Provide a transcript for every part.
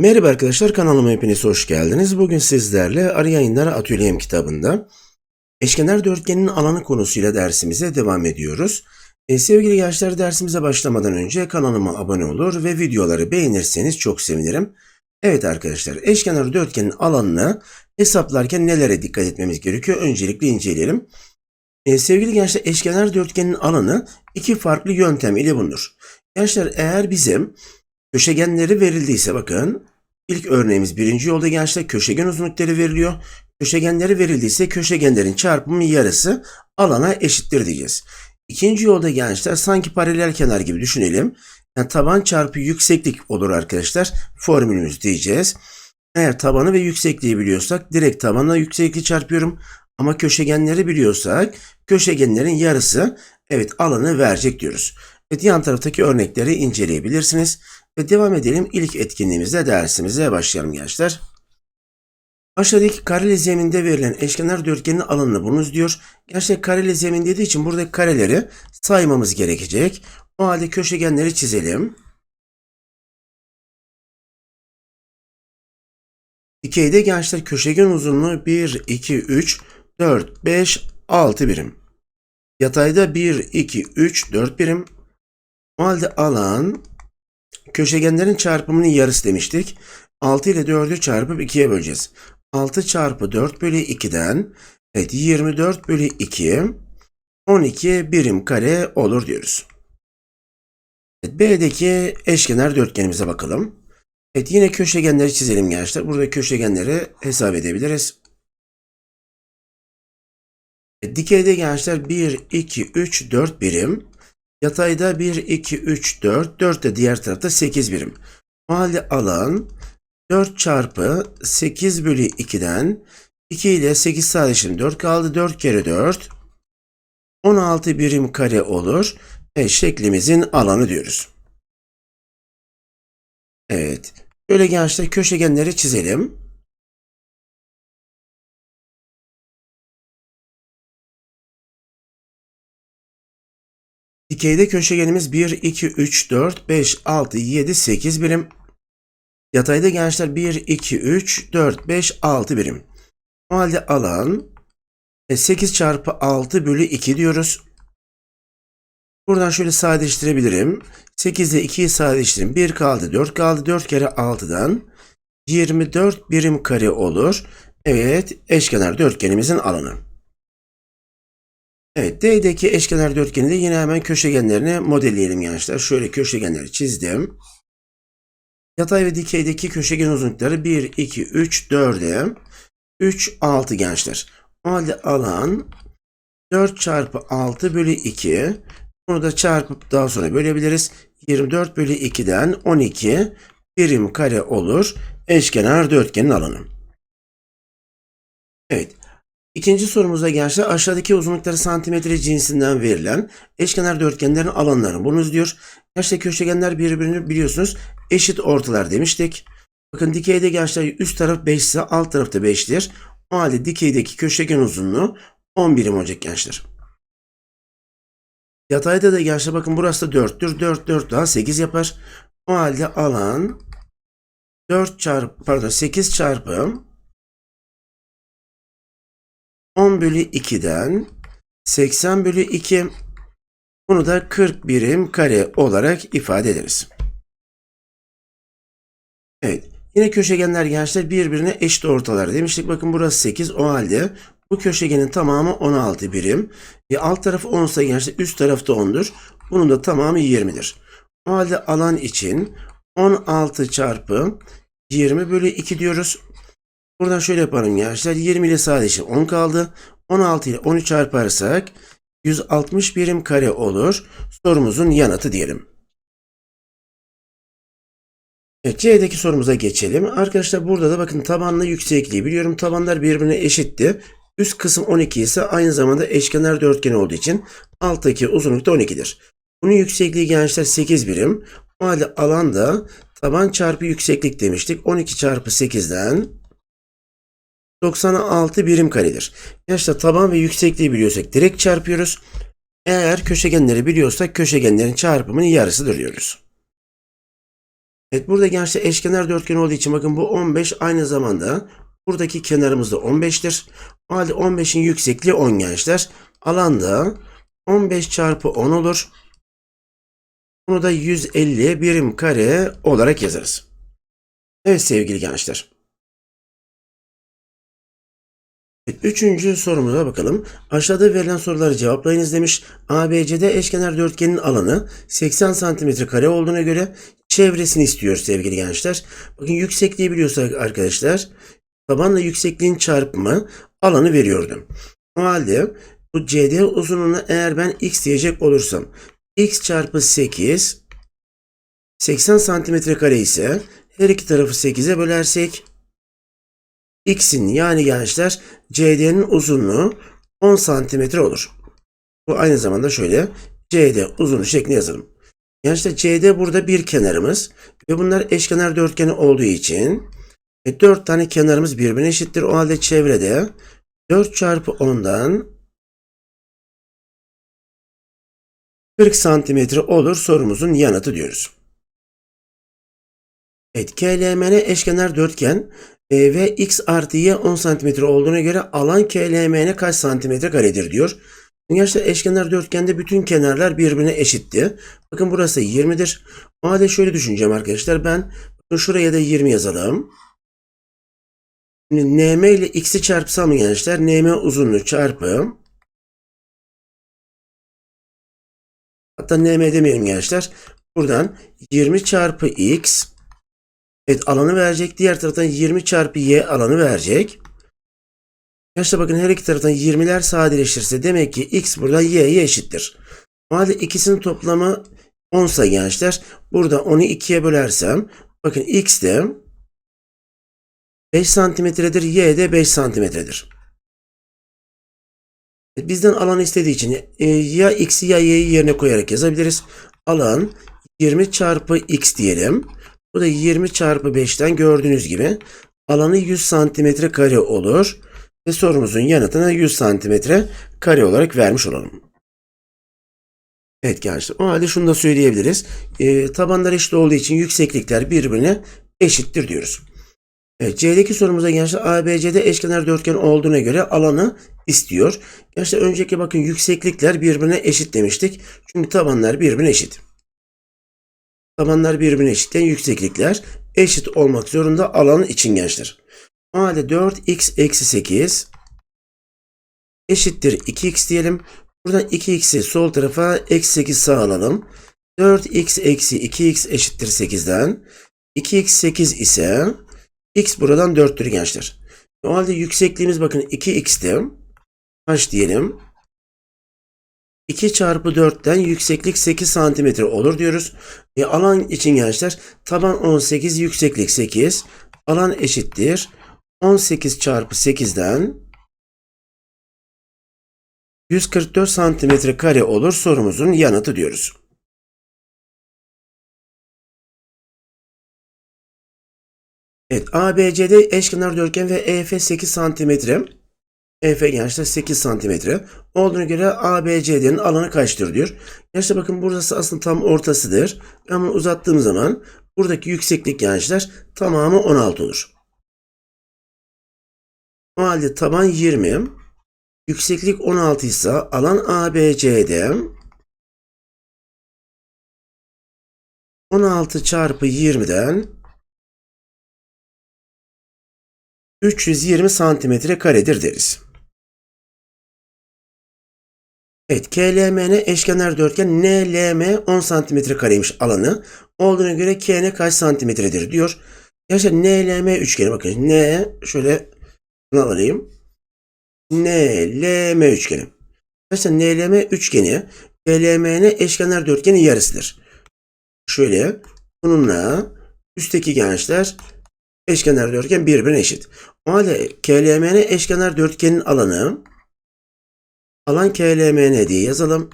Merhaba arkadaşlar kanalıma hepiniz hoş geldiniz. Bugün sizlerle Arı Yayınları Atölyem kitabında eşkenar dörtgenin alanı konusuyla dersimize devam ediyoruz. E, sevgili gençler dersimize başlamadan önce kanalıma abone olur ve videoları beğenirseniz çok sevinirim. Evet arkadaşlar eşkenar dörtgenin alanını hesaplarken nelere dikkat etmemiz gerekiyor? Öncelikle inceleyelim. E, sevgili gençler eşkenar dörtgenin alanı iki farklı yöntem ile bulunur. Gençler eğer bizim köşegenleri verildiyse bakın ilk örneğimiz birinci yolda gençler köşegen uzunlukları veriliyor. Köşegenleri verildiyse köşegenlerin çarpımı yarısı alana eşittir diyeceğiz. İkinci yolda gençler sanki paralel kenar gibi düşünelim. Yani taban çarpı yükseklik olur arkadaşlar. Formülümüz diyeceğiz. Eğer tabanı ve yüksekliği biliyorsak direkt tabanla yüksekliği çarpıyorum. Ama köşegenleri biliyorsak köşegenlerin yarısı evet alanı verecek diyoruz. Evet yan taraftaki örnekleri inceleyebilirsiniz. Ve devam edelim ilk etkinliğimizde dersimize başlayalım gençler. Aşağıdaki kareli zeminde verilen eşkenar dörtgenin alanını bulunuz diyor. Gerçek kareli zemin dediği için buradaki kareleri saymamız gerekecek. O halde köşegenleri çizelim. Dikeyde gençler köşegen uzunluğu 1, 2, 3, 4, 5, 6 birim. Yatayda 1, 2, 3, 4 birim. O halde alan köşegenlerin çarpımının yarısı demiştik. 6 ile 4'ü çarpıp 2'ye böleceğiz. 6 çarpı 4 bölü 2'den evet 24 bölü 2 12 birim kare olur diyoruz. Evet, B'deki eşkenar dörtgenimize bakalım. Evet yine köşegenleri çizelim gençler. Burada köşegenleri hesap edebiliriz. Evet, dikeyde gençler 1, 2, 3, 4 birim. Yatayda 1, 2, 3, 4. 4 de diğer tarafta 8 birim. Halde alan 4 çarpı 8 bölü 2'den 2 ile 8 sadeleşim 4 kaldı. 4 kere 4. 16 birim kare olur. Ve şeklimizin alanı diyoruz. Evet. Böyle gençler köşegenleri çizelim. Dikeyde köşegenimiz 1, 2, 3, 4, 5, 6, 7, 8 birim. Yatayda gençler 1, 2, 3, 4, 5, 6 birim. O halde alan 8 çarpı 6 bölü 2 diyoruz. Buradan şöyle sadeleştirebilirim. 8 ile 2'yi sadeleştirin. 1 kaldı 4 kaldı. 4 kere 6'dan 24 birim kare olur. Evet eşkenar dörtgenimizin alanı. Evet D'deki eşkenar dörtgeni de yine hemen köşegenlerini modelleyelim gençler. Şöyle köşegenleri çizdim. Yatay ve dikeydeki köşegen uzunlukları 1, 2, 3, 4'e 3, 6 gençler. O halde alan 4 çarpı 6 bölü 2. Bunu da çarpıp daha sonra bölebiliriz. 24 bölü 2'den 12 birim kare olur. Eşkenar dörtgenin alanı. Evet. İkinci sorumuzda gençler aşağıdaki uzunlukları santimetre cinsinden verilen eşkenar dörtgenlerin alanlarını bulunuz diyor. Gençler köşegenler birbirini biliyorsunuz eşit ortalar demiştik. Bakın dikeyde gençler üst taraf 5 ise alt tarafta 5'tir. O halde dikeydeki köşegen uzunluğu 10 birim olacak gençler. Yatayda da gençler bakın burası da 4'tür. 4 4 daha 8 yapar. O halde alan 4 çarpı pardon 8 çarpı 10 bölü 2'den 80 bölü 2 bunu da 40 birim kare olarak ifade ederiz. Evet. Yine köşegenler gençler birbirine eşit ortalar demiştik. Bakın burası 8 o halde bu köşegenin tamamı 16 birim. E, alt tarafı 10 ise gençler üst tarafta 10'dur. Bunun da tamamı 20'dir. O halde alan için 16 çarpı 20 bölü 2 diyoruz. Buradan şöyle yapalım gençler. 20 ile sadece 10 kaldı. 16 ile 13 çarparsak 160 birim kare olur. Sorumuzun yanıtı diyelim. Evet, C'deki sorumuza geçelim. Arkadaşlar burada da bakın tabanla yüksekliği biliyorum. Tabanlar birbirine eşitti. Üst kısım 12 ise aynı zamanda eşkenar dörtgen olduğu için alttaki uzunluk da 12'dir. Bunun yüksekliği gençler 8 birim. O halde alan da taban çarpı yükseklik demiştik. 12 çarpı 8'den 96 birim karedir. Gençler taban ve yüksekliği biliyorsak direkt çarpıyoruz. Eğer köşegenleri biliyorsak köşegenlerin çarpımının yarısıdır diyoruz. Evet burada gençler eşkenar dörtgen olduğu için bakın bu 15 aynı zamanda buradaki kenarımız da 15'tir. O halde 15'in yüksekliği 10 gençler. Alanda 15 çarpı 10 olur. Bunu da 150 birim kare olarak yazarız. Evet sevgili gençler. Üçüncü sorumuza bakalım. Aşağıda verilen soruları cevaplayınız demiş. ABCD eşkenar dörtgenin alanı 80 santimetre kare olduğuna göre çevresini istiyor sevgili gençler. Bakın yüksekliği biliyorsak arkadaşlar tabanla yüksekliğin çarpımı alanı veriyordu. O halde bu CD uzunluğuna eğer ben x diyecek olursam x çarpı 8 80 santimetre kare ise her iki tarafı 8'e bölersek x'in yani gençler CD'nin uzunluğu 10 santimetre olur. Bu aynı zamanda şöyle CD uzunluğu şeklinde yazalım. Gençler CD burada bir kenarımız ve bunlar eşkenar dörtgeni olduğu için e, 4 tane kenarımız birbirine eşittir. O halde çevrede 4 çarpı 10'dan 40 santimetre olur sorumuzun yanıtı diyoruz. Evet, KLMN eşkenar dörtgen ve x artı y 10 santimetre olduğuna göre alan KLMN kaç santimetre karedir diyor. Gençler eşkenar dörtgende bütün kenarlar birbirine eşitti. Bakın burası 20'dir. O halde şöyle düşüneceğim arkadaşlar. Ben şuraya da 20 yazalım. Şimdi nm ile x'i çarpsam gençler nm uzunluğu çarpı hatta nm demeyelim gençler. Buradan 20 çarpı x Evet alanı verecek. Diğer taraftan 20 çarpı y alanı verecek. Gençler bakın her iki taraftan 20'ler sadeleşirse demek ki x burada y'ye eşittir. O halde ikisinin toplamı 10 sa gençler. Burada 10'u 2'ye bölersem bakın x de 5 santimetredir. Y de 5 santimetredir. Bizden alan istediği için e, ya x'i ya y'yi yerine koyarak yazabiliriz. Alan 20 çarpı x diyelim. Bu da 20 çarpı 5'ten gördüğünüz gibi alanı 100 santimetre kare olur. Ve sorumuzun yanıtını 100 santimetre kare olarak vermiş olalım. Evet gençler o halde şunu da söyleyebiliriz. E, tabanlar eşit olduğu için yükseklikler birbirine eşittir diyoruz. Evet, C'deki sorumuza gençler ABC'de eşkenar dörtgen olduğuna göre alanı istiyor. Gençler önceki bakın yükseklikler birbirine eşit demiştik. Çünkü tabanlar birbirine eşit. Tabanlar birbirine eşitken yükseklikler eşit olmak zorunda alan için gençler. O halde 4x eksi 8 eşittir 2x diyelim. Buradan 2x'i sol tarafa eksi 8 sağ alalım. 4x eksi 2x eşittir 8'den. 2x 8 ise x buradan 4'tür gençler. O halde yüksekliğimiz bakın 2x'ti. Kaç diyelim? 2 çarpı 4'ten yükseklik 8 santimetre olur diyoruz. E, alan için gençler taban 18 yükseklik 8 alan eşittir. 18 çarpı 8'den 144 santimetre kare olur sorumuzun yanıtı diyoruz. Evet ABCD eşkenar dörtgen ve EF 8 santimetre. EF gençler 8 santimetre. Olduğuna göre ABCD'nin alanı kaçtır diyor. Gençler bakın burası aslında tam ortasıdır. Ben bunu uzattığım zaman buradaki yükseklik gençler tamamı 16 olur. O halde taban 20. Yükseklik 16 ise alan ABCD 16 çarpı 20'den 320 santimetre karedir deriz. Evet KLMN eşkenar dörtgen NLM 10 santimetre kareymiş alanı. Olduğuna göre KN kaç santimetredir diyor. Yaşar NLM üçgeni bakın. N şöyle bunu alayım. NLM üçgeni. Arkadaşlar NLM üçgeni KLMN eşkenar dörtgenin yarısıdır. Şöyle bununla üstteki gençler eşkenar dörtgen birbirine eşit. O halde KLMN eşkenar dörtgenin alanı alan KLMN diye yazalım.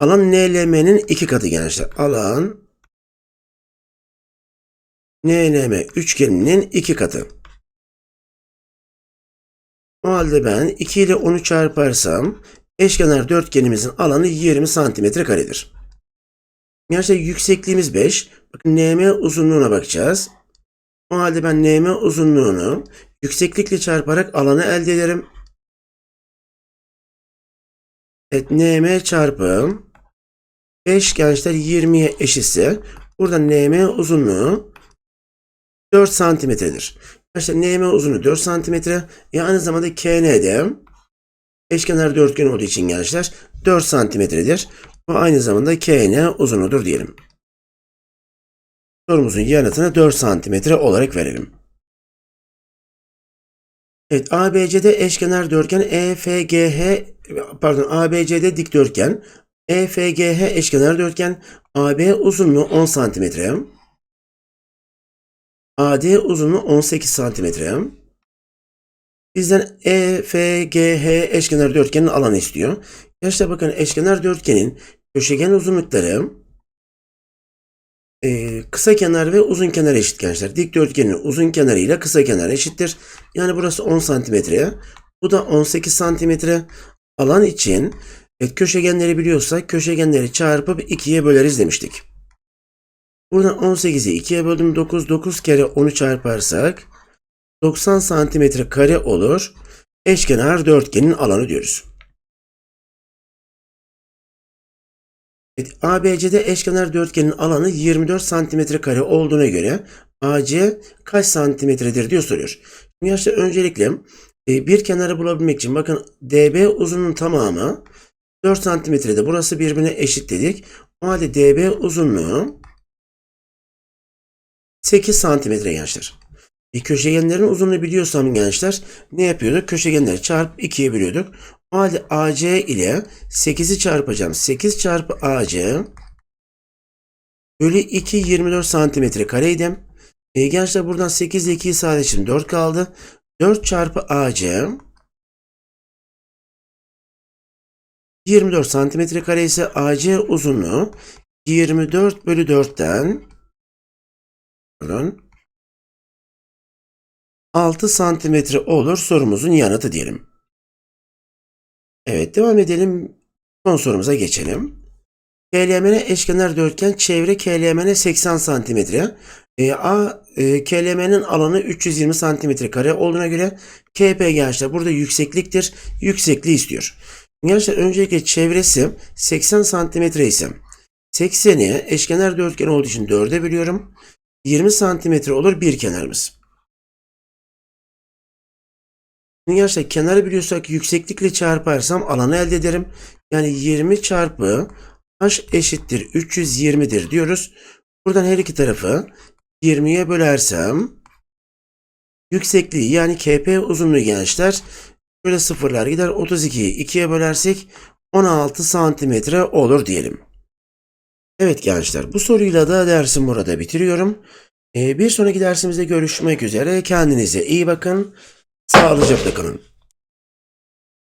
Alan NLM'nin iki katı gençler. Alan NLM üçgeninin iki katı. O halde ben 2 ile 10'u çarparsam eşkenar dörtgenimizin alanı 20 santimetre karedir. Gerçekten yüksekliğimiz 5. Bakın NM uzunluğuna bakacağız. O halde ben NM uzunluğunu yükseklikle çarparak alanı elde ederim. Evet NM çarpı 5 gençler 20'ye eşitse burada NM uzunluğu 4 santimetredir. Gençler NM uzunluğu 4 santimetre. E aynı zamanda KN'de eşkenar dörtgen olduğu için gençler 4 santimetredir. Bu aynı zamanda KN uzunudur diyelim. Sorumuzun yanıtını 4 santimetre olarak verelim. Evet, ABCD eşkenar dörtgen EFGH pardon ABCD dikdörtgen EFGH eşkenar dörtgen AB uzunluğu 10 santimetre. AD uzunluğu 18 santimetre. Bizden EFGH eşkenar dörtgenin alanı istiyor. Arkadaşlar bakın eşkenar dörtgenin köşegen uzunlukları e, kısa kenar ve uzun kenar eşit gençler. Dikdörtgenin uzun kenarı ile kısa kenar eşittir. Yani burası 10 santimetre. Bu da 18 santimetre. Alan için evet, köşegenleri biliyorsak köşegenleri çarpıp 2'ye böleriz demiştik. Buradan 18'i 2'ye böldüm 9. 9 kere 10'u çarparsak 90 santimetre kare olur. Eşkenar dörtgenin alanı diyoruz. Evet, ABC'de eşkenar dörtgenin alanı 24 santimetre kare olduğuna göre AC kaç santimetredir diyor soruyor. Şimdi yaşta öncelikle e, bir kenarı bulabilmek için bakın DB uzunluğunun tamamı 4 santimetrede burası birbirine eşit dedik. O halde DB uzunluğu 8 santimetre gençler. E, köşegenlerin uzunluğu biliyorsam gençler ne yapıyorduk? Köşegenleri çarpıp 2'ye bölüyorduk. O halde AC ile 8'i çarpacağım. 8 çarpı AC bölü 2 24 santimetre kareydi. E, gençler buradan 8 ile 2'yi sadeleştirin 4 kaldı. 4 çarpı AC 24 santimetre kare ise AC uzunluğu 24 bölü 4'ten pardon 6 santimetre olur sorumuzun yanıtı diyelim. Evet devam edelim. Son sorumuza geçelim. KLMN eşkenar dörtgen çevre KLMN 80 santimetre. E, A e, KLM'nin alanı 320 santimetre kare olduğuna göre KP gençler burada yüksekliktir. Yüksekliği istiyor. Gençler öncelikle çevresi 80 santimetre ise 80'i eşkenar dörtgen olduğu için 4'e bölüyorum. 20 santimetre olur bir kenarımız. Gençler kenarı biliyorsak yükseklikle çarparsam alanı elde ederim. Yani 20 çarpı h eşittir 320'dir diyoruz. Buradan her iki tarafı 20'ye bölersem yüksekliği yani KP uzunluğu gençler böyle sıfırlar gider 32'yi 2'ye bölersek 16 santimetre olur diyelim. Evet gençler bu soruyla da dersim burada bitiriyorum. Ee, bir sonraki dersimizde görüşmek üzere. Kendinize iyi bakın. Sağlıcakla kalın.